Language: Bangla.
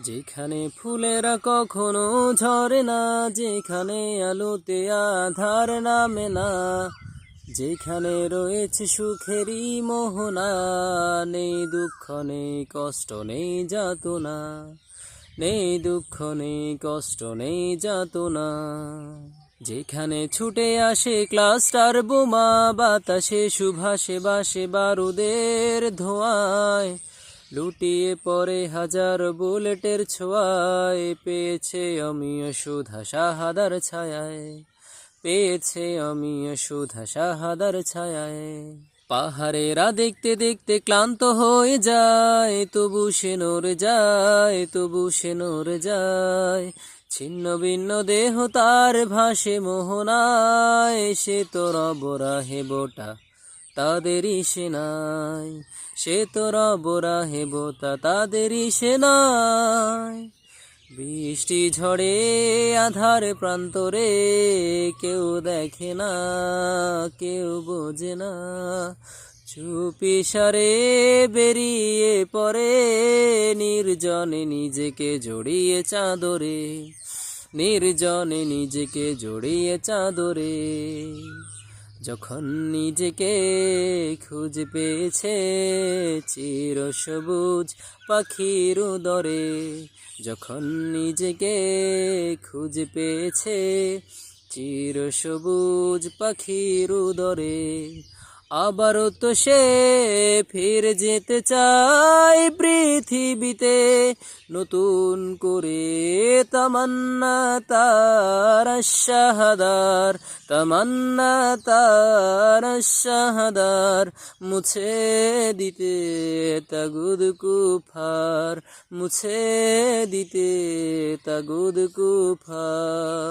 যেখানে ফুলেরা কখনো ঝরে না, যেখানে আলোতে আধার নামে না, যেখানে রয়েছে সুখেরই মোহনা, নেই দুঃখ, নেই কষ্ট, নেই যাতনা, নেই দুঃখ, নেই কষ্ট, নেই যাতনা। যেখানে ছুটে আসে ক্লাস্টার বোমা, বাতাসে সুভাষে বাসে বারুদের ধোঁয়ায় লুটিয়ে পরে হাজার বুলেটের ছোঁয়ায়, পেয়েছে অমিয় সুধা শাহাদার ছায়ায়, পেয়েছে অমিয় সুধা শাহাদার ছায়ায়। পাহাড়েরা দেখতে দেখতে ক্লান্ত হয়ে যায়, তবু সে নড়ে যায়, তবু সে নড়ে যায়। ছিন্ন ভিন্ন দেহ তার ভাসে মোহনায়, সে তোর বরাহে বোটা তাদেরই সেনাই। সে তোরা বোরা হেবতা তাদেরই সেনাই। বৃষ্টি ঝড়ে, আধার প্রান্তরে কেউ দেখে না, কেউ বোঝে না। চুপি সারে বেরিয়ে পড়ে, নির্জনে নিজেকে জড়িয়ে চাদরে। নির্জনে নিজেকে জড়িয়ে চাদরে। যখন নিজেকে খুঁজে পেয়েছে চির সবুজ পাখির দরে, যখন নিজেকে খুঁজে পেয়েছে চির সবুজ পাখির দরে, আবারও তো সে ফিরে যেতে চায় পৃথিবীতে নতুন করে। তামান্না তার শাহাদার তমান্না তার শাহাদার মুছে দিতে তাগুদ কুফার মুছে দিতে তাগুদ কুফার।